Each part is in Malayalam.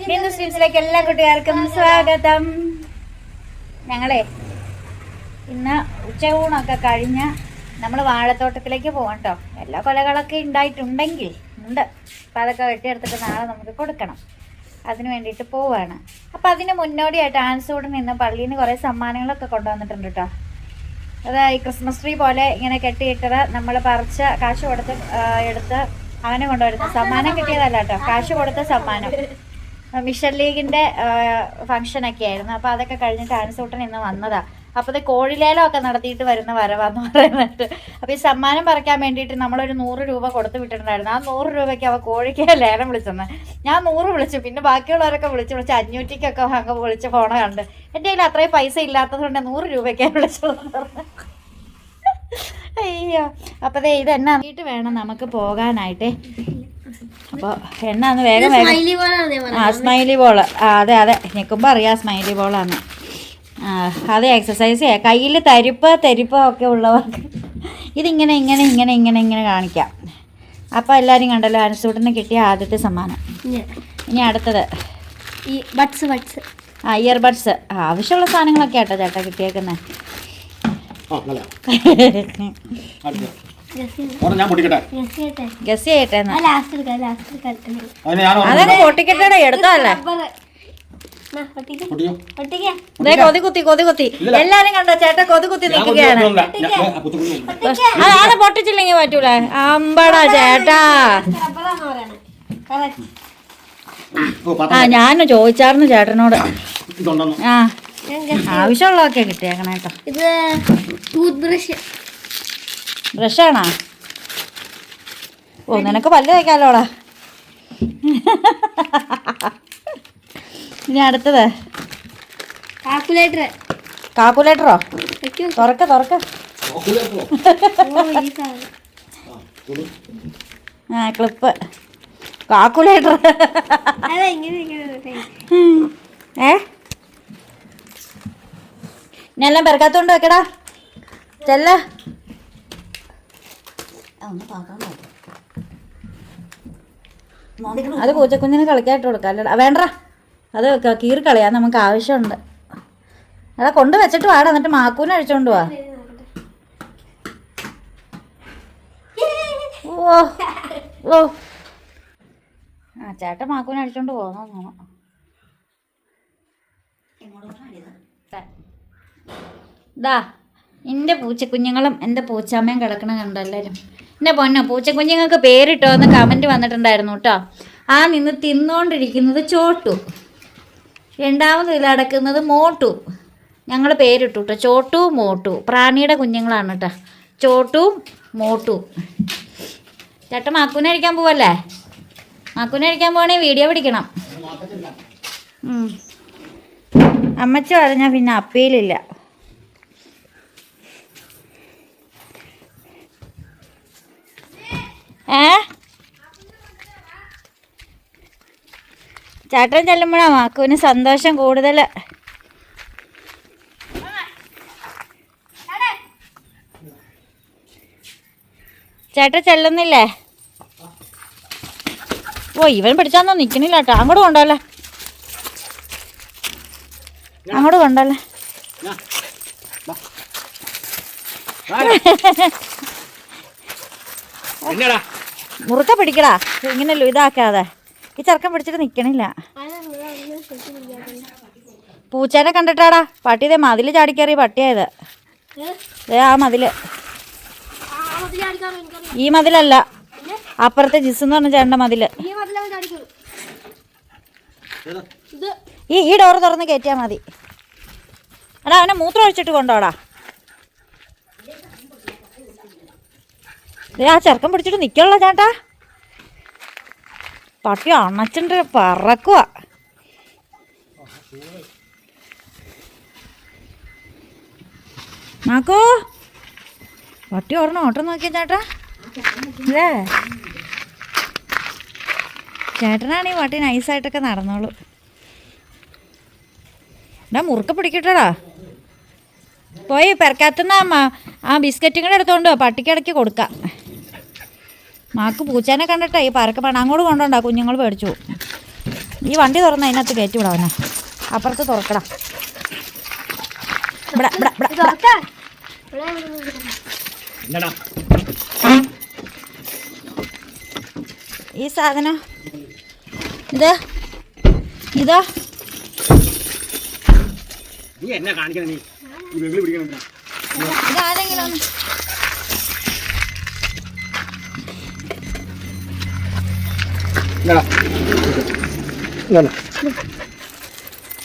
ഹിന്ദു സ്ട്രീംസിലേക്ക് എല്ലാ കുട്ടികൾക്കും സ്വാഗതം. ഞങ്ങളെ ഇന്ന് ഉച്ചയൂണൊക്കെ കഴിഞ്ഞ് നമ്മൾ വാഴത്തോട്ടത്തിലേക്ക് പോകാം കേട്ടോ എല്ലാ കൊലകളൊക്കെ ഉണ്ടായിട്ടുണ്ടെങ്കിൽ ഉണ്ട്. അപ്പം അതൊക്കെ വെട്ടിയെടുത്തിട്ട് നാളെ നമുക്ക് കൊടുക്കണം. അതിന് വേണ്ടിയിട്ട് പോവുകയാണ് അപ്പം അതിന് മുന്നോടിയായിട്ട് ആൻസൂട് നിന്ന് പള്ളിയിൽ നിന്ന് കുറേ സമ്മാനങ്ങളൊക്കെ കൊണ്ടുവന്നിട്ടുണ്ട് കേട്ടോ അത് ഈ ക്രിസ്മസ് ട്രീ പോലെ ഇങ്ങനെ കെട്ടിയിട്ടത് നമ്മൾ പറിച്ച് കാശ് കൊടുത്ത് എടുത്ത് അവനെ കൊണ്ടുവരുന്ന സമ്മാനം കിട്ടിയതല്ല കേട്ടോ കാശ് കൊടുത്ത സമ്മാനം. മിഷൻ ലീഗിന്റെ ഫംഗ്ഷൻ ഒക്കെ ആയിരുന്നു അപ്പൊ അതൊക്കെ കഴിഞ്ഞിട്ട് ആൻസൂട്ടൻ ഇന്ന് വന്നതാ. അപ്പൊ ഇത് കോഴിലേലം ഒക്കെ നടത്തിയിട്ട് വരുന്ന വരവാന്ന് പറയുന്നിട്ട് അപ്പൊ ഈ സമ്മാനം പറിക്കാൻ വേണ്ടിയിട്ട് നമ്മളൊരു നൂറ് രൂപ കൊടുത്തു വിട്ടിട്ടുണ്ടായിരുന്നു. ആ നൂറ് രൂപയ്ക്ക് അവ കോഴിക്ക് ലേലം വിളിച്ചെന്ന്. ഞാൻ നൂറ് വിളിച്ചു. പിന്നെ ബാക്കിയുള്ളവരൊക്കെ വിളിച്ച് വിളിച്ച്. അഞ്ഞൂറ്റിക്കൊക്കെ അങ്ങ് വിളിച്ച് ഫോണ കണ്ട്. എന്റെ കയ്യിൽ അത്രയും പൈസ ഇല്ലാത്തതുകൊണ്ട് നൂറ് രൂപയ്ക്ക് പറഞ്ഞു. അയ്യോ. അപ്പൊ ദേ ഇത് എന്നാ വീട്ട് വേണം നമുക്ക് പോകാനായിട്ടേ. അപ്പൊ എണ്ണ അന്ന് വേഗം. വേഗം ആ സ്മൈലി ബോൾ ആ അതെ അതെ. ഞെക്കുമ്പോ അറിയാം സ്മൈലി ബോളാണ് ആ അതെ എക്സസൈസ് ചെയ്യാം. കയ്യിൽ തരിപ്പ് തരിപ്പ് ഒക്കെ ഉള്ളവർക്ക് ഇതിങ്ങനെ ഇങ്ങനെ ഇങ്ങനെ ഇങ്ങനെ ഇങ്ങനെ കാണിക്കാം. അപ്പോൾ എല്ലാവരും കണ്ടല്ലോ അനുസൂട്ടിന് കിട്ടിയ ആദ്യത്തെ സമ്മാനം. ഇനി അടുത്തത്. ഈ ബഡ്സ് ബഡ്സ് ആ ഇയർബഡ്സ് ആവശ്യമുള്ള സാധനങ്ങളൊക്കെ ആട്ടോ ചേട്ടാ കിട്ടിയേക്കുന്നേ. ഞാൻ പൊട്ടിക്കട്ടെ. ഗസ് ചെയ്യട്ടെ പൊട്ടിക്കട്ടെ എടുത്തതല്ലേ? കൊതി കുത്തി കൊതി കുത്തി. എല്ലാരും കണ്ടോ? ചേട്ടൻ കൊതി കുത്തി ഞാൻ നിൽക്കുകയാണ്. പൊട്ടിക്കൊന്നുമില്ല. ഞാൻ- ഞാൻ പൊട്ടിക്കൊന്നുമില്ല. ആ, അത് പൊട്ടിച്ചില്ലെങ്കിൽ പറ്റൂല. അമ്പടാ ചേട്ടാ. ആ ഞാൻ ചോദിച്ചായിരുന്നു ചേട്ടനോട്. ആ. ആവശ്യമുള്ളതൊക്കെ കിട്ടിയേക്കണേട്ടോ ഇത് ടൂത്ത് ബ്രഷ് ബ്രഷാണോ ഓ നിനക്ക് പല്ല് തേക്കാലോടാ. ഇനി അടുത്തത്. കാൽക്കുലേറ്റർ കാൽക്കുലേറ്ററോ തുറക്ക തുറക്ക. ആ, ക്ലിപ്പ് കാൽക്കുലേറ്റർ ഏ? ഇനി എല്ലാം പെരക്കാത്തോണ്ട് വെക്കടാ. ചെല്ല. അത് പൂച്ചക്കുഞ്ഞിന് കളിക്കായിട്ട് കൊടുക്കാം. വേണ്ട അത് കീറി കളയാൻ നമുക്ക് ആവശ്യമുണ്ട്. എടാ കൊണ്ട് വെച്ചിട്ട് വാടാ എന്നിട്ട് മാക്കൂനെ അഴിച്ചോണ്ട് വാ. ഓ ഓ. ആ ചേട്ടൻ മാക്കൂനെ അഴിച്ചോണ്ട് പോകുന്നു തോന്നുന്നു. ദാ എന്റെ പൂച്ചക്കുഞ്ഞുങ്ങളും എന്റെ പൂച്ചാമ്മയും കിടക്കണ കണ്ടോ എല്ലാവരും എന്റെ പൊന്നോ പൂച്ചക്കുഞ്ഞുങ്ങൾക്ക് പേരിട്ടോ എന്ന് കമന്റ് വന്നിട്ടുണ്ടായിരുന്നു കേട്ടോ. ആ നിന്ന് തിന്നുകൊണ്ടിരിക്കുന്നത് ചോട്ടു. രണ്ടാമത് ഇതിലടക്കുന്നത് മോട്ടു. ഞങ്ങൾ പേരിട്ടു കേട്ടോ. ചോട്ടു മോട്ടു. പ്രാണിയുടെ കുഞ്ഞുങ്ങളാണ് കേട്ടോ. ചോട്ടു മോട്ടു. ചേട്ടൻ മാക്കൂനെ അടിക്കാൻ പോവല്ലേ? മാക്കൂനെ അടിക്കാൻ പോവാണെങ്കിൽ വീഡിയോ പിടിക്കണം. അമ്മച്ചി പറഞ്ഞാൽ പിന്നെ അപ്പീലില്ല ഏ ചേട്ടൻ ചെല്ലുമ്പോഴാ മാക്കുവിന് സന്തോഷം കൂടുതൽ ചേട്ടൻ ചെല്ലുന്നില്ലേ? ഓ ഇവൻ പിടിച്ചാന്നോ നിക്കണില്ല കേട്ടോ. അങ്ങോട്ട് കൊണ്ടല്ലേ അങ്ങോട്ട് കൊണ്ടല്ലേ. മുറുക്ക പിടിക്കടാ. ഇങ്ങനെ ഇതാക്കാതെ. ഈ ചെറുക്കൻ പിടിച്ചിട്ട് നിക്കണില്ല. പൂച്ചേനെ കണ്ടിട്ടാടാ. പട്ടി ഇതേ മതിൽ ചാടിക്കേറി പട്ടിയായത്. ദേ ആ മതിൽ. ഈ മതിലല്ല. അപ്പുറത്തെ ജിസ് എന്ന് പറഞ്ഞ ചേട്ടന്റെ മതിൽ. ഈ ഈ ഡോറ് തുറന്ന് കയറ്റിയാൽ മതി. എടാ അവനെ മൂത്രം ഒഴിച്ചിട്ട് കൊണ്ടോടാ. ആ ചെറുക്കം പിടിച്ചിട്ട് നിൽക്കുള്ള ചേട്ടാ. പട്ടി അണച്ചിട്ട് പറക്കുക മാക്കോ? പട്ടി ഓർണ ഓട്ടം നോക്കിയ ചേട്ടാ. അല്ലേ ചേട്ടനാണ് ഈ പട്ടി നൈസായിട്ടൊക്കെ നടന്നോളൂ. എന്നാ മുറുക്ക പിടിക്കട്ടടാ. പോയി പെരക്കാത്തുനിന്ന് ആ ബിസ്ക്കറ്റും കൂടെ എടുത്തോണ്ട് പട്ടിക്കിടയ്ക്ക് കൊടുക്കാം. മാക്ക് പൂച്ചേനെ കണ്ടിട്ടാ ഈ പരക്ക പണം. അങ്ങോട്ട് കൊണ്ടുണ്ടാ കുഞ്ഞുങ്ങൾ പേടിച്ചു. ഈ വണ്ടി തുറന്ന അതിനകത്ത് കയറ്റി വിടാവനാ അപ്പുറത്ത് തുറക്കടാ. ഇവിടെ ഇവിടെ ഇവിടെ ഈ സാധനം. ഇത്. ഇതോ. നീ എന്നെ കാണിക്കണം നീ. ഈ വെകിളി പിടിക്കണം? ഇതാരെങ്കിലും.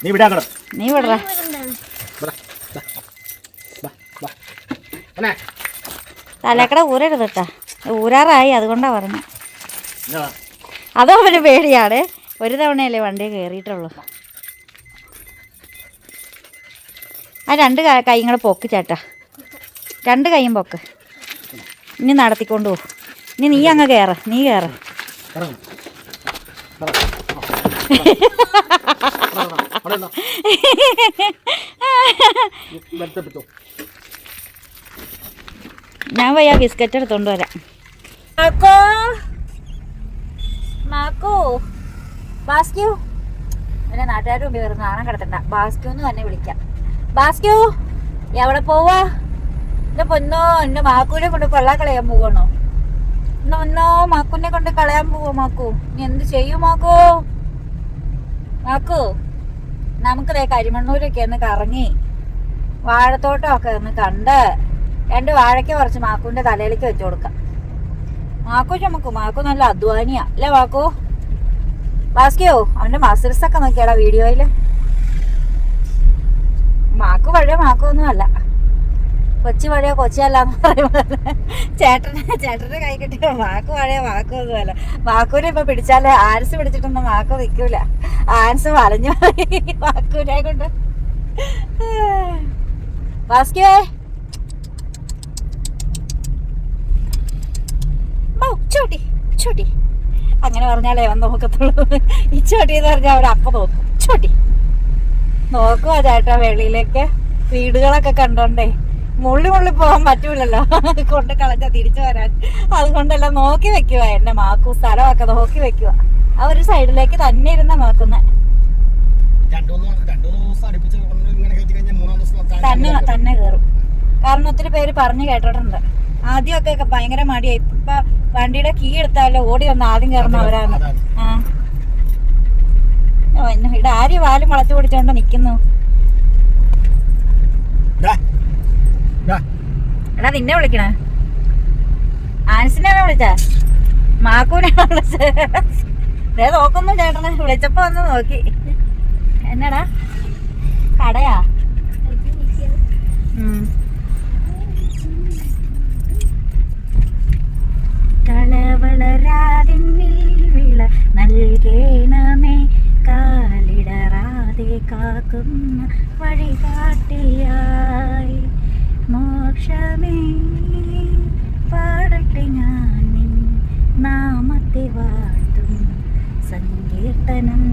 നീ വിടാക്കണം നീ വിടറ എന്നാ തലക്കട ഊരരുത് കേട്ടാ ഊരാറായി അതുകൊണ്ടാ പറഞ്ഞു അതോ അവന് പേടിയാണ് ഒരു തവണയല്ലേ വണ്ടി കയറിയിട്ടുള്ളൂ ആ രണ്ട് കൈയും കൂടെ പൊക്ക് ചേട്ടാ രണ്ട് കൈയും പൊക്ക് ഇനി നടത്തിക്കൊണ്ട് പോകും ഇനി നീ അങ്ങ് കയറ നീ കയറ് ഇറങ്ങ്. അവിടെ നിന്നോ. നീ വെറുതെ പിടിച്ചോ. ഞാൻ വയ്യ ബിസ്ക്കറ്റ് എടുത്തോണ്ട് വരാം. മാക്കോ? മാക്കോ? ബാസ്ക്യൂ? നാണം കിടത്തണ്ട. ബാസ്ക്യൂ എന്ന് തന്നെ വിളിക്കാം. ബാസ്ക്യൂ എവിടെ പോവാ? എന്റെ പൊന്നോ എന്റെ മാക്കൂനെ കൊണ്ട് കൊള്ളാ കളയാൻ പോവാണോ? ഒന്നോ മാക്കുനെ കൊണ്ട് കളയാൻ പോവോ മാക്കു. നീ എന്ത് ചെയ്യും മാക്കോ? മാക്കു നമുക്കതേ കരിമണ്ണൂരൊക്കെ ഒന്ന് കറങ്ങി വാഴത്തോട്ടമൊക്കെ ഒന്ന് കണ്ട് രണ്ട് വാഴയ്ക്ക് കുറച്ച് മാക്കുവിന്റെ തലയിലേക്ക് വെച്ചു കൊടുക്കാം. മാക്കു ചുമക്കു. മാക്കു നല്ല അധ്വാനിയാ. അല്ലേ മാക്കു? ബാസ്കിയോ അവന്റെ മസിൽസ് ഒക്കെ നോക്കിയാടാ വീഡിയോയിൽ. മാക്കു പഴയ മാക്കു ഒന്നും അല്ല കൊച്ചു പഴയ കൊച്ചല്ല എന്ന് പറയുമ്പോൾ ചേട്ടനെ ചേട്ടന്റെ കൈ കിട്ടിയ മാക്കു പഴയ മാക്കു ഒന്നും അല്ല മാക്കുവിനെ ഇപ്പൊ പിടിച്ചാൽ ആൻസ് പിടിച്ചിട്ടൊന്നും മാക്കു നിൽക്കൂല ആൻസ് മാക്കൂനെ മാക്കുവിനെ കൊണ്ട്. ബാസ്കിയോ ഓ ചോട്ടി ചോട്ടി അങ്ങനെ പറഞ്ഞാലേ അവൻ നോക്കത്തുള്ളൂ. ഈ ചോട്ടി എന്ന് പറഞ്ഞാൽ അവർ അപ്പ നോക്കും. ചോട്ടി നോക്കുക ചേട്ടാ വെളിയിലേക്ക്. വീടുകളൊക്കെ കണ്ടോണ്ടേ. മുള്ളി മുള്ളി പോകാൻ പറ്റൂലല്ലോ. കൊണ്ട് കളഞ്ഞ തിരിച്ചു വരാൻ. അതുകൊണ്ടെല്ലാം നോക്കി വെക്കുക എന്നെ മാക്കു സ്ഥലമൊക്കെ നോക്കി വെക്കുക ആ ഒരു സൈഡിലേക്ക് തന്നെ ഇരുന്ന നോക്കുന്നത് തന്നെ തന്നെ കയറും കാരണം ഒത്തിരി പേര് പറഞ്ഞു കേട്ടിട്ടുണ്ട്. ആദ്യമൊക്കെ ഭയങ്കര മടിയായി. ഇപ്പൊ വണ്ടിയുടെ കീ എടുത്താലോ ഓടി വന്ന് ആദ്യം കയറുന്ന അവരാണ്. ആ. ഇവിടെ ആര് വാൽ വളച്ചു പിടിച്ചോണ്ട് നിക്കുന്നു. എടാ നിന്നെ വിളിക്കണേ. ആൻസിനെ വിളിച്ച? മാക്കൂനെ വിളിച്ചത് നോക്കുന്നു ചേട്ടനെ. വിളിച്ചപ്പോ വന്ന് നോക്കി. എന്നടാ? കടയാ? ഉം. നൽകേണമേ. കാലിടറാതെ കാക്കുന്ന വഴികാട്ടിയായി. മോക്ഷമേ പാടട്ടെ ഞാൻ നാമത്തെ വാഴ്ത്തും. സങ്കീർത്തനം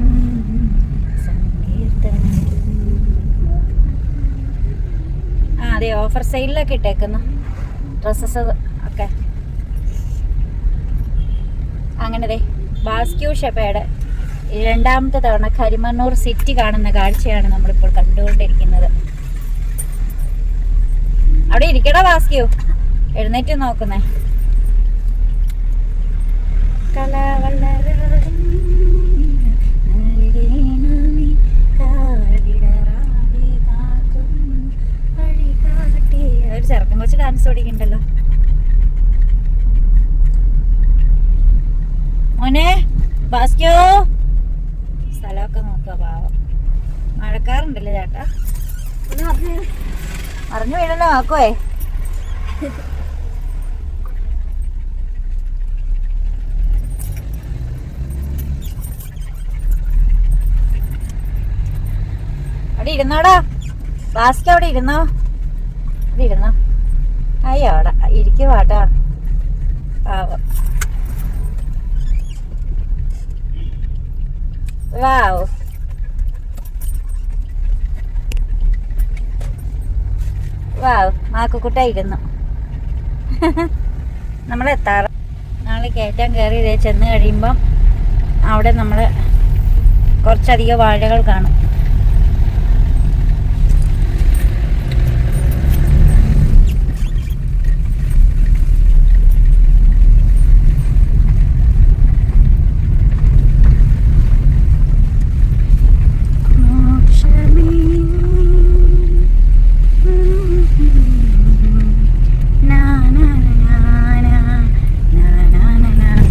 സങ്കീർത്തനം. അതെ ഓഫർ സെയിലൊക്കെ ഇട്ടേക്കുന്നു. ഡ്രസ്സസ് ഒക്കെ. അങ്ങനെ ദേ ബാസ്ക്യൂ ഷെപ്പയുടെ രണ്ടാമത്തെ തവണ കരിമണ്ണൂർ സിറ്റി കാണുന്ന കാഴ്ചയാണ് നമ്മളിപ്പോൾ കണ്ടുകൊണ്ടിരിക്കുന്നത്. അവിടെ ഇരിക്കടാ ബാസ്ക്യൂ. എഴുന്നേറ്റ് നോക്കുന്നേ. ഒരു ചെറുക്കം കൊച്ച് ഡാൻസ് പഠിക്കണ്ടല്ലോ മോനെ ബാസ്ക്യോ സ്ഥലമൊക്കെ നോക്കുക പാവം മഴക്കാറുണ്ടല്ലേ ചേട്ടാ. അറിഞ്ഞു വീഴല്ലോ നോക്കുവേ അവിടെ ഇരുന്നോടാ ബാസ്ക് അവിടെ ഇരുന്നോ അവിടെ ഇരുന്നോ അയ്യോ അവിടെ ഇരിക്കുവാട്ടാ പാവം വാവ് വാവ് മാക്കുക്കുട്ട ഇരുന്നു നമ്മൾ എത്താറ് നാളെ കയറ്റാൻ കയറി ചെന്ന് കഴിയുമ്പം അവിടെ നമ്മൾ കുറച്ചധികം വാഴകൾ കാണും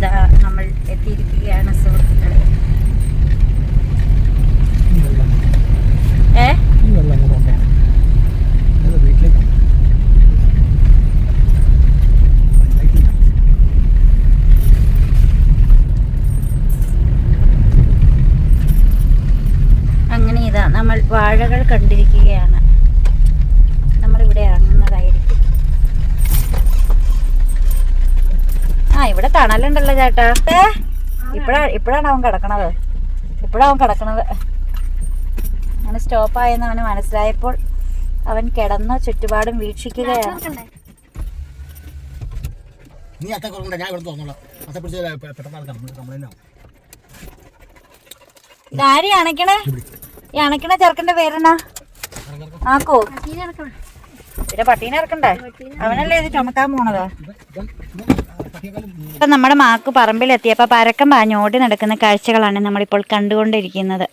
ദാ നമ്മൾ എത്തിയിരിക്കുകയാണ് സുഹൃത്തുക്കളെ ഏ ഈ വെള്ളം അങ്ങോട്ട് കൊണ്ടുപോകണം. അത് വീട്ടിലേക്ക് കൊണ്ടുപോകണം. പഞ്ചായത്തില്ല. അങ്ങനെ ഇതാ നമ്മൾ വാഴകൾ കണ്ടിരിക്കുകയാണ് നമ്മളിവിടെ ഇറങ്ങുന്നതായിരിക്കും ആ ഇവിടെ ഏ? ഇപ്പഴാ ഇപ്പഴാണ് അവൻ കിടക്കണത്. ഇപ്പഴാ അവൻ കിടക്കണത്. അങ്ങനെ സ്റ്റോപ്പായെന്ന് അവന് മനസ്സിലായപ്പോൾ അവൻ കിടന്ന് ചുറ്റുപാടും വീക്ഷിക്കുകയാണ്. നീ അത്ത കുറവുണ്ട് ഞാൻ ഇവിടെ തോന്നുള്ളൂ അത്തെ പിടിച്ച് പെട്ടെന്ന് തന്നെ ആവും. ഇതാരി അണക്കണേ ഈ അണക്കണ ചെറുക്കന്റെ പേരെന്നാ. ആക്കോ. പിന്നെ പട്ടീനെ ഇറക്കണ്ടേ? അവനല്ലേ ഇത് ചുമക്കാൻ പോണത്? ഇപ്പം നമ്മുടെ മാക്ക് പറമ്പിലെത്തിയപ്പോൾ പരക്കം പാഞ്ഞ് ഓടി നടക്കുന്ന കാഴ്ചകളാണ് നമ്മളിപ്പോൾ കണ്ടുകൊണ്ടിരിക്കുന്നത്.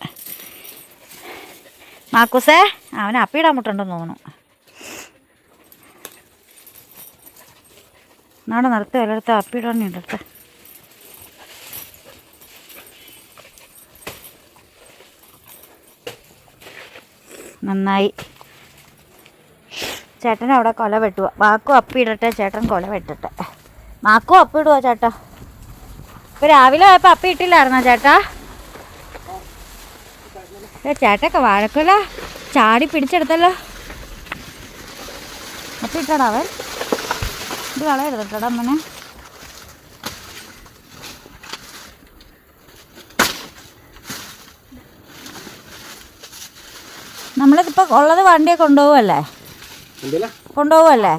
മാക്കൂസേ അവൻ അപ്പിയിടാൻ മുട്ടുണ്ടെന്ന് തോന്നുന്നു. നാടെ നിർത്തി ഒരിടത്ത് അപ്പിയിടാൻ ഇടത്ത്. നന്നായി. ചേട്ടൻ അവിടെ കൊല വെട്ടുക അപ്പി ഇടട്ടെ ചേട്ടൻ കൊല വെട്ടട്ടെ. മാക്കും അപ്പിടുവോ ചേട്ടാ? ഇപ്പൊ രാവിലെ പോയപ്പോ അപ്പി ഇട്ടില്ലായിരുന്നോ ചേട്ടാ? ചേട്ടൊക്കെ വാഴക്കൊല ചാടി പിടിച്ചെടുത്തല്ലോ. അപ്പി ഇട്ടടാ അവൻ. ഇത് കളയരുത് കേട്ടോടാ അമ്മനെ. നമ്മളിതിപ്പോ ഉള്ളത് വണ്ടിയെ കൊണ്ടുപോവല്ലേ? എന്തില്ല? കൊണ്ടുപോവല്ലേ?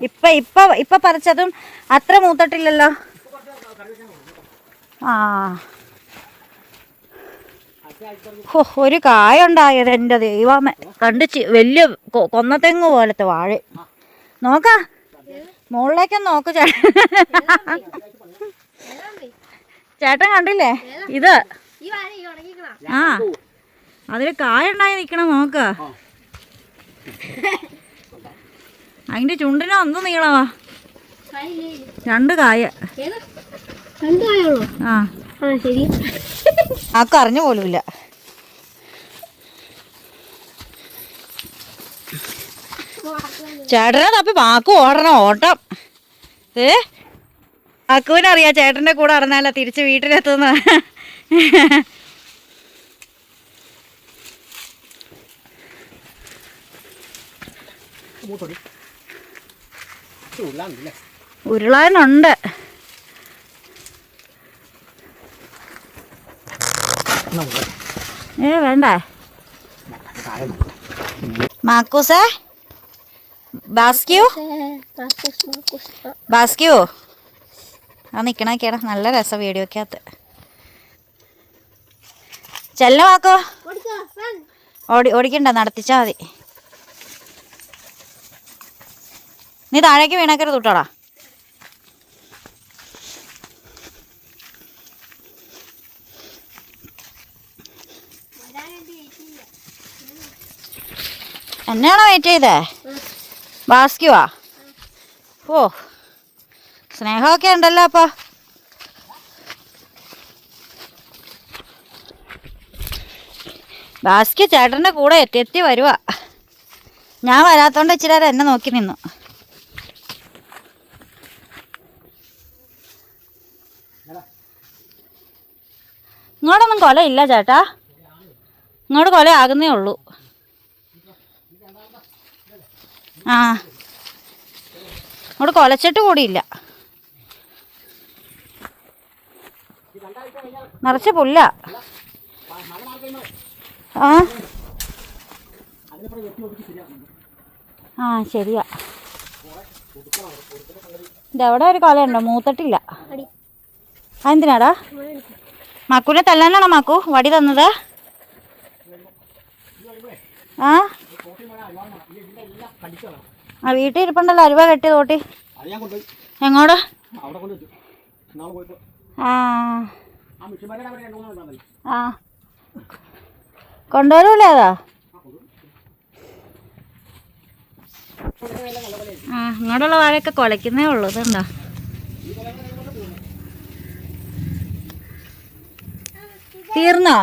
ഇപ്പൊ ഇപ്പൊ ഇപ്പൊ പറിച്ചതും അത്ര മൂത്തട്ടില്ലല്ലോ? ആ. ഹോ, ഒരു കായ ഉണ്ടായത് എന്റെ ദൈവമേ. കണ്ട് വലിയ കൊ- കൊന്നത്തെങ്ങ് പോലത്തെ വാഴ. നോക്ക. മുകളിലേക്കൊന്ന് നോക്ക് ചേട്ടൻ ചേട്ടൻ കണ്ടില്ലേ? ഇത്. ആ. അതിൽ കായ ഉണ്ടായി നിൽക്കണം നോക്ക അതിന്റെ ചുണ്ടിന് ഒന്ന് നീളവാ. രണ്ട് കായ. ആ. ശരി. ആക്കും അറിഞ്ഞു പോലുമില്ല ചേട്ടനെ തപ്പി വാക്ക് ഓടണം ഓട്ടം. ഏ? ആക്കുവിനറിയാം ചേട്ടന്റെ കൂടെ അറിഞ്ഞാലോ തിരിച്ച് വീട്ടിലെത്തുന്ന. ഉരുളാനുണ്ട്. ഏ വേണ്ട. മാക്കൂസേ? ബാസ്ക്യൂ? ബാസ്ക്യൂ? ആ നിക്കണൊക്കെയാണ് നല്ല രസം വീഡിയോക്കകത്ത്. ചെല്ലമാക്കോ ഓടി ഓടിക്കണ്ട നടത്തിച്ചാൽ മതി. നീ താഴേക്ക് വീണേക്കരുത് തൊട്ടോടാ എന്നെയാണോ വെയിറ്റ് ചെയ്തേ? ബാസ്ക്യുവാ ഓ സ്നേഹമൊക്കെ ഉണ്ടല്ലോ അപ്പോൾ ബാസ്ക്യു ചേട്ടന്റെ കൂടെ എത്തി എത്തി വരുവാ. ഞാൻ വരാത്തോണ്ട് ഇച്ചിരി എന്നെ നോക്കി നിന്നു. കൊലയില്ല ചേട്ടാ. ഇങ്ങോട്ട് കൊല ആകുന്നേ ഉള്ളൂ. ആ. ഇങ്ങോട്ട് കൊലച്ചിട്ട് കൂടിയില്ല. നിറച്ച് പുല്ല. ആ. ആ ശരിയാ. ഇതെവിടെ ഒരു കൊലയുണ്ടോ? മൂത്തട്ടില്ല. അതെന്തിനാടാ? മക്കുനെ തല്ലാനാണോ മാക്കു? വടി തന്നത്? ആ? ആ വീട്ടിൽ ഇരിപ്പുണ്ടല്ലോ അരുവ കെട്ടി തോട്ടി. എങ്ങോട്? ആ. കൊണ്ടുവരൂലേ അതാ? ആ ഇങ്ങോട്ടുള്ള വാഴയൊക്കെ കൊലക്കുന്നേ ഉള്ളൂ ഇതുണ്ടോ തീർന്നോ?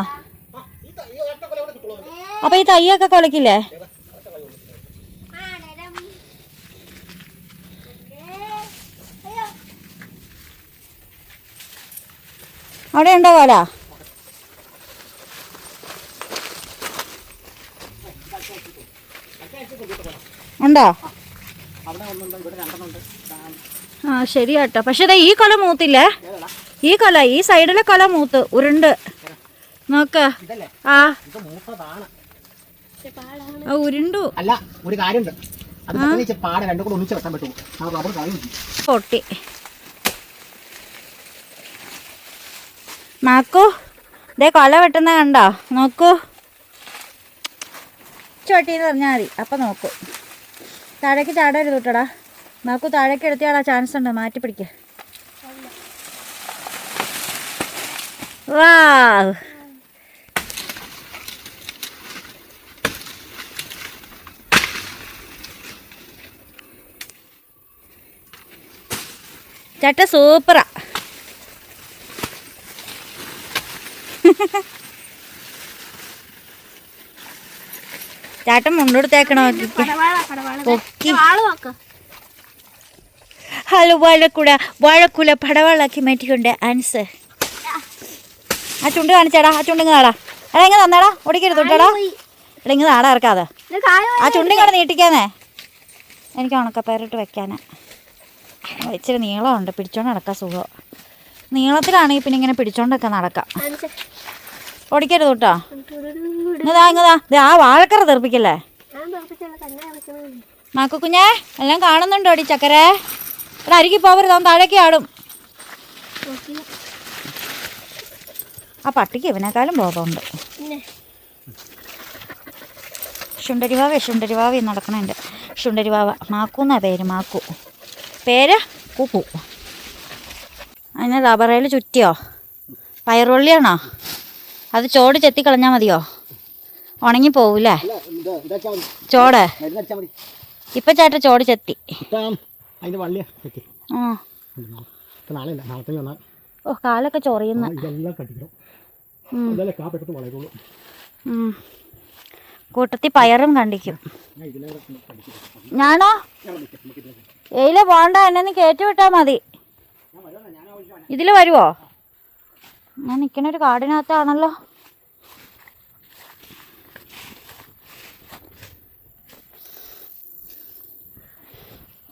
അപ്പൊ ഈ തയ്യൊക്കെ കൊലക്കില്ലേ അവിടെ ഉണ്ടോ കൊല ഉണ്ടോ? ആ ശരി കേട്ടോ പക്ഷെ ഈ കൊല മൂത്തില്ലേ? ഈ കൊല ഈ സൈഡിലെ കൊല മൂത്ത് ഉരുണ്ട്. നോക്ക. ഇതല്ലേ? ആ. ഇത് ഉരുണ്ടു. അല്ല ഒരു കാര്യമുണ്ട്. പാട രണ്ടും കൂടെ ഒന്നിച്ച് വെക്കാൻ പറ്റുമോ? പൊട്ടി. മാക്കു ദേ കൊല വെട്ടുന്ന കണ്ടോ? നോക്കൂ. ചോട്ടീന്ന് പറഞ്ഞാൽ മതി. അപ്പം നോക്കൂ. താഴേക്ക് ചാടരുത് കൂട്ടടാ നോക്കൂ താഴേക്ക് എടുത്തിയാളാ ചാൻസ് ഉണ്ട്. മാറ്റി പിടിക്ക. വാ. ചേട്ട സൂപ്പറാ. ചേട്ടൻ മുണ്ടെടുത്തേക്കണോ പൊക്കി. ഹലോ വാഴക്കുല. വാഴക്കുല പടവാളാക്കി മാറ്റിക്കൊണ്ട് ആൻസർ ആ ചുണ്ട് കാണിച്ചാടാ ആ ചുണ്ടിങ് നാടാ. എടാ ഇങ്ങ് തന്നാടാ. ഓടിക്കരുത് തൊട്ടാടാ എടാ ഇങ്ങ് നാടാ ഇറക്കാതെ. ആ ചുണ്ടിങ്ങടെ നീട്ടിക്കാന്നേ എനിക്ക് ഉണക്കപ്പയറിട്ട് വെക്കാനാ. ഇച്ചിരി നീളമുണ്ട്. പിടിച്ചോണ്ട് നടക്കാം സുഖം. നീളത്തിലാണെങ്കിൽ പിന്നെ ഇങ്ങനെ പിടിച്ചോണ്ടൊക്കെ നടക്കാം. ഓടിക്കരുത് കേട്ടോ. ഇങ്ങതാ ഇങ്ങതാ ദേ ആ വാഴക്കറ തെറിപ്പിക്കല്ലേ മാക്കു കുഞ്ഞേ എല്ലാം കാണുന്നുണ്ടോ അടി ചക്കരെ ഇവിടെ അരികി പോവരുത് അവൻ താഴേക്ക് ആടും ആ പട്ടിക്ക് ഇവനേക്കാളും ബോധമുണ്ട് ശുണ്ടരിവാവ ശുണ്ടരിവാവ നടക്കണുണ്ട് ശുണ്ടരിവാവ മാക്കൂന്നാ പേര് മാക്കു പേര്? കുപ്പു അതിന് റബറയിൽ ചുറ്റിയോ? പയറുള്ളിയാണോ? അത് ചോട് ചെത്തി കളഞ്ഞാൽ മതിയോ? ഉണങ്ങി പോവൂലേ? ചോട്? ഇപ്പൊ ചേട്ടൻ ചോട് ചെത്തി. ഓ കാലൊക്കെ ചൊറിയുന്ന. ഇതെല്ലാം കട്ടിക്കണം ഉം. ഇതല്ലേ കാ പെട്ടെന്ന് വളരുള്ളൂ കൂട്ടത്തിൽ പയറും കണ്ടിക്കും. ഞാനോ? ഏയിലെ പോണ്ട എന്നെ കയറ്റി വിട്ടാൽ മതി. ഇതിൽ വരുവോ? ഞാൻ നിൽക്കണ ഒരു കാടിനകത്താണല്ലോ.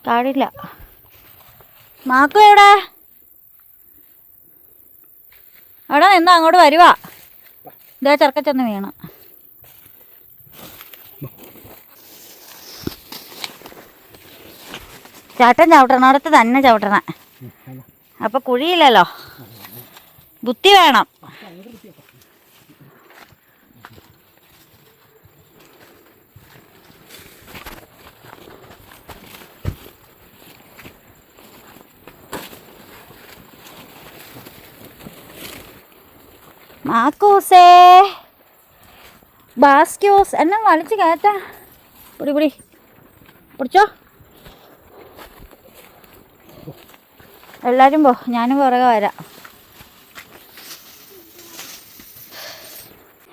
കാടില്ല. മാക്കു എവിടെ? അവിടെ നിന്ന് അങ്ങോട്ട് വരുവാ? ഇതാ ചെറുക്കച്ചെന്ന് വീണ്. ചേട്ടൻ ചവിട്ടണോടത്ത് തന്നെ ചവിട്ടണ. അപ്പൊ കുഴിയില്ലല്ലോ. ബുദ്ധി വേണം. മാക്കൂസേ. ബാസ്ക്യൂസ്. എന്നെ വലിച്ചു കയറ്റാ. പൊടി പൊടി. പിടിച്ചോ. എല്ലാവരും പോ ഞാനും പുറകെ വരാം.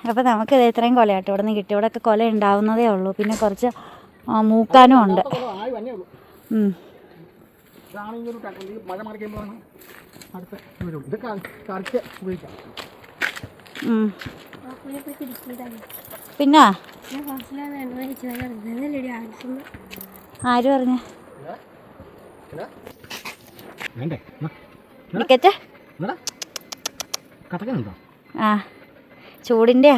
അപ്പോൾ നമുക്ക് ഇത് ഇത്രയും കൊലയാട്ടോ. ഇവിടെ നിന്ന് കിട്ടി. ഇവിടെയൊക്കെ കൊല ഉണ്ടാവുന്നതേ ഉള്ളൂ. പിന്നെ കുറച്ച് മൂക്കാനും ഉണ്ട്. പിന്നെ? ആര് പറഞ്ഞു? വേണ്ടേ? ടിക്കറ്റ്? കട്ടക്കുന്നുണ്ടോ ആ. ചൂടിന്റെയാ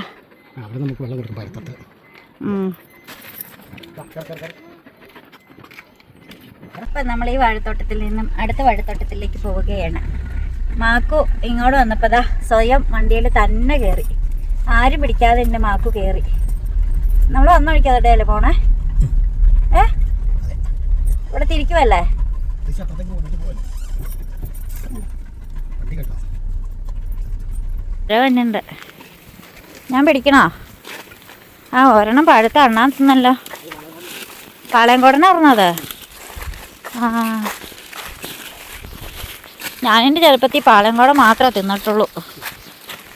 അവിടെ നമുക്ക് വെള്ളം കൊടുക്കും പരുത്തത്ത്. ഉം. അപ്പം നമ്മൾ ഈ വാഴത്തോട്ടത്തിൽ നിന്നും അടുത്ത വാഴത്തോട്ടത്തിലേക്ക് പോവുകയാണ്. മാക്കു ഇങ്ങോട്ട് വന്നപ്പോൾ ദാ സ്വയം വണ്ടിയിൽ തന്നെ കയറി ആരും പിടിക്കാതെ എന്റെ മാക്കു കയറി നമ്മൾ വന്ന അല്ലേ പോണേ? ഏ? ഇവിടെ തിരിക്കുമല്ലേ തന്നെയുണ്ട് ഞാൻ പിടിക്കണോ? ആ ഒരെണ്ണം പഴുത്ത അണ്ണാൻ തിന്നല്ലോ. പാളയംകോടനെ പറഞ്ഞത് ആ. ഞാനെന്റെ ചെറുപ്പത്തിൽ പാളയംകോട മാത്രമേ തിന്നിട്ടുള്ളൂ.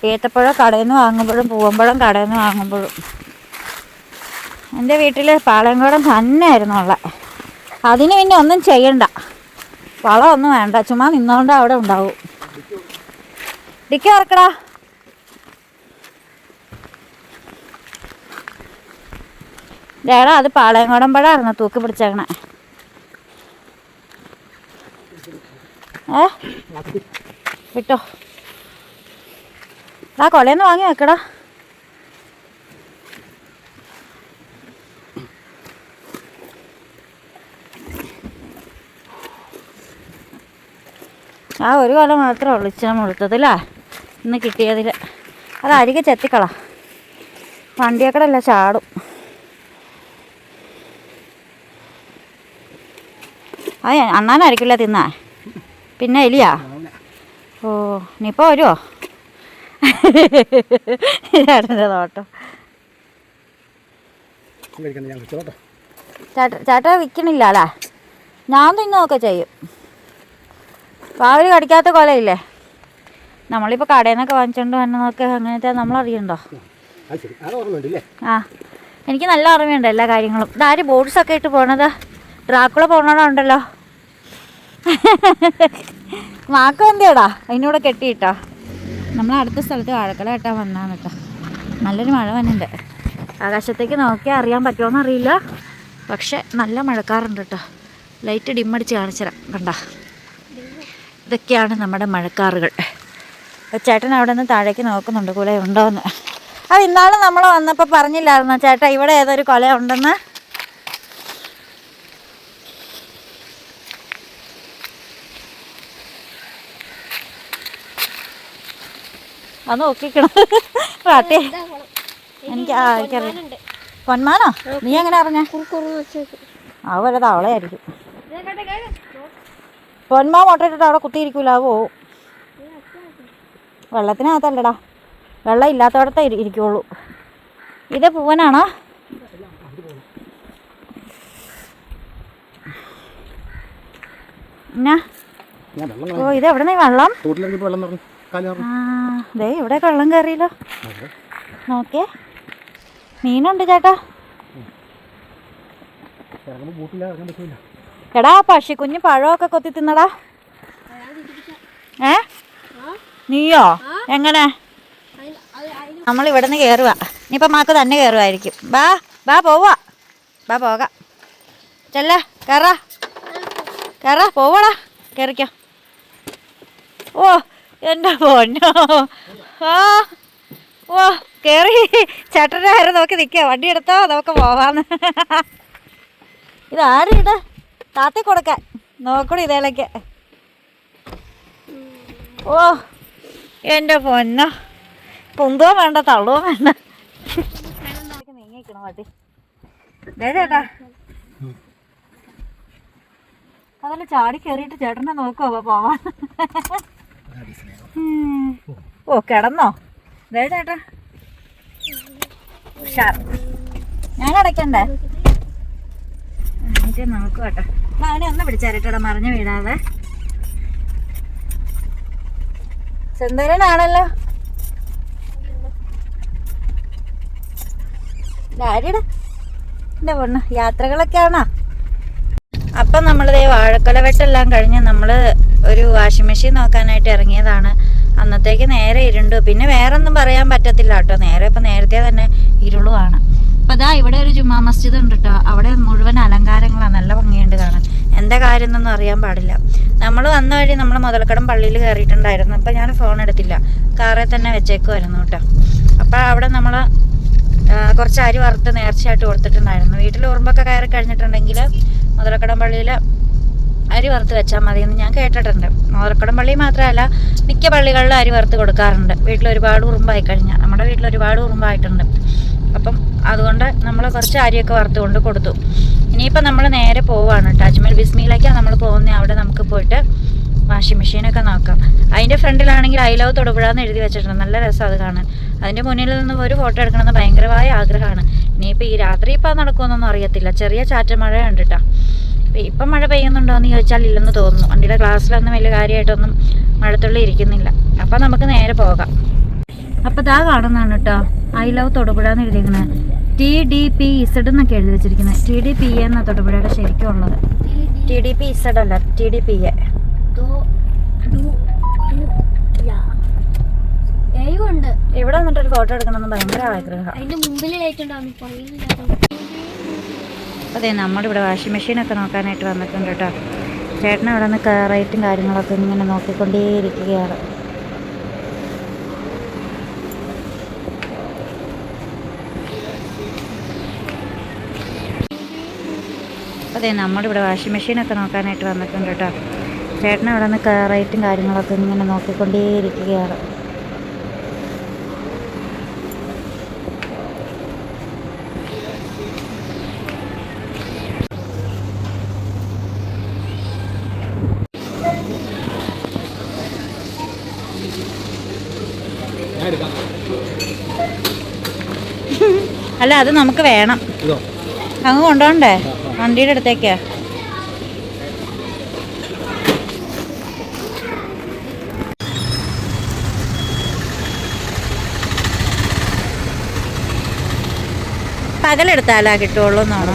ഏത്തപ്പഴം കടയിൽ നിന്ന് വാങ്ങുമ്പോഴും പൂവമ്പഴം കടയിൽ നിന്ന് വാങ്ങുമ്പോഴും. എന്റെ വീട്ടിൽ പാളയംകോടം തന്നെയായിരുന്നു ഉള്ളത് അതിന് പിന്നെ ഒന്നും ചെയ്യണ്ട. വളമൊന്നും വേണ്ട. ചുമ്മാ നിന്നോണ്ട് അവിടെ ഉണ്ടാവും. ഡിക്കി ഇറക്കടാ ഡേടാ അത് പാളയംകോടൻ പഴമായിരുന്നു തൂക്കി പിടിച്ചേക്കണേ. ഏ? വിട്ടോ. ആ കൊലയൊന്ന് വാങ്ങി വെക്കടാ. ആ ഒരു കൊല മാത്രമേ ഉള്ളൂ ഇച്ചിരി മുഴുത്തതില്ലേ ഇന്ന് കിട്ടിയതിൽ അത് അരികെ ചെത്തിക്കള. വണ്ടിയൊക്കടല്ല ചാടും. അത് അണ്ണാനായിരിക്കില്ല തിന്നാ? പിന്നെ എലിയാ? ഓ ഇനിയിപ്പോൾ വരുമോ ചേട്ടന്റെ തോട്ടം. ചേട്ട ചേട്ടാ വിൽക്കണില്ല അല്ലേ ഞാൻ തിന്നൊക്കെ ചെയ്യും. പാവര് കടിക്കാത്ത കൊലയില്ലേ? നമ്മളിപ്പോൾ കടയിൽ നിന്നൊക്കെ വാങ്ങിച്ചുകൊണ്ട് വന്നതൊക്കെ അങ്ങനത്തെ അത് ഓർമ്മയുണ്ടല്ലേ? ആ എനിക്ക് നല്ല ഓർമ്മയുണ്ട് എല്ലാ കാര്യങ്ങളും. ഇതാര് ബോർഡ്സൊക്കെ ഇട്ട് പോണത്? ഡ്രാക്കുള പോണോണ്ടല്ലോ മാക്ക എന്തിയടാ? അതിനൂടെ കെട്ടിയിട്ടോ? നമ്മൾ അടുത്ത സ്ഥലത്ത് വാഴക്കല കെട്ടാൻ വന്നാണ് കേട്ടോ നല്ലൊരു മഴ വന്നിണ്ട്. ആകാശത്തേക്ക് നോക്കിയാൽ അറിയാൻ പറ്റുമോ എന്നറിയില്ല പക്ഷെ നല്ല മഴക്കാറുണ്ട് കേട്ടോ ലൈറ്റ് ഡിമ്മടിച്ച് കാണിച്ചുതരാം കണ്ട? ഇതൊക്കെയാണ് നമ്മുടെ മഴക്കാറുകൾ. ചേട്ടൻ അവിടെ നിന്ന് താഴേക്ക് നോക്കുന്നുണ്ട് കുല ഉണ്ടോയെന്ന് അത് ഇന്നാളും നമ്മൾ വന്നപ്പോൾ പറഞ്ഞില്ലായിരുന്നു ചേട്ടാ ഇവിടെ ഏതൊരു കൊല ഉണ്ടെന്ന് അത് നോക്കിക്കണം. പാട്ടി. എനിക്ക് ആ എനിക്കറിയാം. പൊന്മാനോ? നീ എങ്ങനെ അറിഞ്ഞ? അവളെ ആ വല്ല തവളയായിരിക്കും പൊന്മാ മുട്ടയിട്ടിട്ട് അവിടെ കുത്തിയിരിക്കൂലാവോ? വെള്ളത്തിനകത്തല്ലടാ. വെള്ളം ഇല്ലാത്തവിടത്തെ ഇരിക്കുള്ളൂ ഇത് പൂവനാണോ? എന്നാ? ഓ ഇത് വെള്ളം? ദേ ഇവിടെ വെള്ളം കയറിയല്ലോ. മീനുണ്ട് ചേട്ടാ. ബോട്ടില്ല എടാ പക്ഷി കുഞ്ഞ് പഴമൊക്കെ കൊത്തി തിന്നടാ. ഏ? നീയോ? എങ്ങനെ? നമ്മൾ ഇവിടെ നിന്ന് കയറുക ഇനിയിപ്പോൾ മാക്ക് തന്നെ കയറുമായിരിക്കും ബാ ബാ പോവാ. ബാ പോകാം. ചെല്ല കയറാ കയറാ പോവടാ. കയറിക്കോ ഓ എന്റെ പൊന്നോ. ആ ഓ കയറി ചേട്ടന്റെ കാര്യം നോക്കി നിൽക്കുക വണ്ടി എടുത്തോ? നമുക്ക് പോവാന്ന്. ഇതാരും ഇട താത്തി കൊടുക്കാൻ നോക്കണം ഇതേലൊക്കെ. ഓ എന്റെ പൊന്നോ. പൊന്തോ വേണ്ട തള്ളോ വേണ്ട. നീങ്ങിക്കണം മതി ചേട്ടാ. അതല്ല ചാടി കയറിയിട്ട് ചേട്ടനെ നോക്കുവോ പോവാൻ. ഉം. ഓ കിടന്നോ. ദേ ചേട്ടാ. ഞാൻ അടയ്ക്കണ്ടേ എന്നിട്ട് നോക്കൂ കേട്ടോ. അവനെ ഒന്ന് പിടിച്ചാരിട്ടോടെ മറിഞ്ഞു വീഴാതെ. സുന്ദരനാണല്ലോ. ഡാഡിയുടെ എന്റെ പൊണ്ണ് യാത്രകളൊക്കെയാണോ അപ്പം നമ്മളിതേ വാഴക്കൊല വെട്ടെല്ലാം കഴിഞ്ഞ് നമ്മൾ ഒരു വാഷിംഗ് മെഷീൻ നോക്കാനായിട്ട് ഇറങ്ങിയതാണ്. അന്നത്തേക്ക് നേരെ ഇരുണ്ടു. പിന്നെ വേറെ ഒന്നും പറയാൻ പറ്റത്തില്ല കേട്ടോ. നേരെ ഇപ്പം നേരത്തെ തന്നെ ഇരുളുമാണ് അപ്പം ഇതാ ഇവിടെ ഒരു ജുമാ മസ്ജിദ് ഉണ്ട് കേട്ടോ അവിടെ മുഴുവൻ അലങ്കാരങ്ങളാണ്. നല്ല ഭംഗിയുണ്ട് കാണാൻ. എന്താ കാര്യം എന്നൊന്നും അറിയാൻ പാടില്ല. നമ്മൾ വന്ന വഴി നമ്മൾ മുതലക്കടം പള്ളിയിൽ കയറിയിട്ടുണ്ടായിരുന്നു. അപ്പം ഞാൻ ഫോൺ എടുത്തില്ല. കാറിൽ തന്നെ വെച്ചേക്കുമായിരുന്നു കേട്ടോ അപ്പോൾ അവിടെ നമ്മൾ കുറച്ച് അരി വറുത്ത് നേർച്ചയായിട്ട് കൊടുത്തിട്ടുണ്ടായിരുന്നു. വീട്ടിൽ ഉറുമ്പൊക്കെ കയറി കഴിഞ്ഞിട്ടുണ്ടെങ്കിൽ മുതലക്കടം പള്ളിയിൽ അരി വറുത്ത് വെച്ചാൽ മതിയെന്ന് ഞാൻ കേട്ടിട്ടുണ്ട്. മുതലക്കടം പള്ളി മാത്രമല്ല മിക്ക പള്ളികളിലും അരി വറുത്ത് കൊടുക്കാറുണ്ട്. വീട്ടിൽ ഒരുപാട് ഉറുമ്പായി കഴിഞ്ഞാൽ നമ്മുടെ വീട്ടിൽ ഒരുപാട് ഉറുമ്പായിട്ടുണ്ട്. അപ്പം അതുകൊണ്ട് നമ്മൾ കുറച്ച് അരിയൊക്കെ വറുത്തുകൊണ്ട് കൊടുത്തു. ഇനിയിപ്പോൾ നമ്മൾ നേരെ പോവാണ് താജ്മഹൽ ബിസ്മിയിലേക്കാണ് നമ്മൾ പോകുന്നത് അവിടെ നമുക്ക് പോയിട്ട് വാഷിംഗ് മെഷീനൊക്കെ നോക്കാം. അതിന്റെ ഫ്രണ്ടിലാണെങ്കിൽ ഐ ലവ് തൊടുപുഴ എന്ന് എഴുതി വെച്ചിട്ടുണ്ട്. നല്ല രസം അത് കാണാൻ. അതിന്റെ മുന്നിൽ നിന്ന് ഒരു ഫോട്ടോ എടുക്കണമെന്ന് ഭയങ്കരമായ ആഗ്രഹമാണ്. ഇനിയിപ്പോൾ ഈ രാത്രി ഇപ്പോൾ നടക്കുമെന്നൊന്നും അറിയത്തില്ല. ചെറിയ ചാറ്റ മഴ കണ്ടിട്ടാ ഇപ്പം ഇപ്പം മഴ പെയ്യുന്നുണ്ടോ എന്ന് ചോദിച്ചാൽ ഇല്ലെന്ന് തോന്നുന്നു. വണ്ടിയുടെ ക്ലാസ്സിലൊന്നും വലിയ കാര്യമായിട്ടൊന്നും മഴത്തുള്ളി ഇരിക്കുന്നില്ല. അപ്പം നമുക്ക് നേരെ പോകാം. അപ്പോൾ ഇതാ കാണുന്നതാണ് കേട്ടോ. ഐ ലവ് തൊടുപുഴ എന്ന് എഴുതിയിരിക്കുന്നത് ടി ഡി പി ഇസഡ് എന്നൊക്കെ എഴുതി വെച്ചിരിക്കുന്നത് ടി ഡി പി എ എന്ന തൊടുപുഴയുടെ ശരിക്കും ഉള്ളത്. ടി ഡി പി ഇസഡ് അല്ല ടി ഡി പി എ ഇവിടെ വന്നിട്ട് ഒരു ഫോട്ടോ എടുക്കണമെന്ന് ഭയങ്കര ആഗ്രഹം. അതെ നമ്മുടെ ഇവിടെ വാഷിംഗ് മെഷീനൊക്കെ നോക്കാനായിട്ട് വന്നിട്ടുണ്ട് കേട്ടോ. ചേട്ടൻ അവിടെ നിന്ന് റേറ്റും കാര്യങ്ങളൊക്കെ ഇങ്ങനെ നോക്കിക്കൊണ്ടേയിരിക്കുകയാണ്. അതെ നമ്മുടെ ഇവിടെ വാഷിംഗ് മെഷീനൊക്കെ നോക്കാനായിട്ട് വന്നിട്ടുണ്ട് കേട്ടോ ചേട്ടൻ അവിടെ നിന്ന് റേറ്റും കാര്യങ്ങളൊക്കെ ഇങ്ങനെ നോക്കിക്കൊണ്ടേയിരിക്കുകയാണ്. അല്ല അത് നമുക്ക് വേണം. അങ്ങ് കൊണ്ടുപോണ്ടേ വണ്ടിയുടെ അടുത്തേക്കാ. പകലെടുത്താലാ കിട്ടുള്ളൂ എന്നാണോ.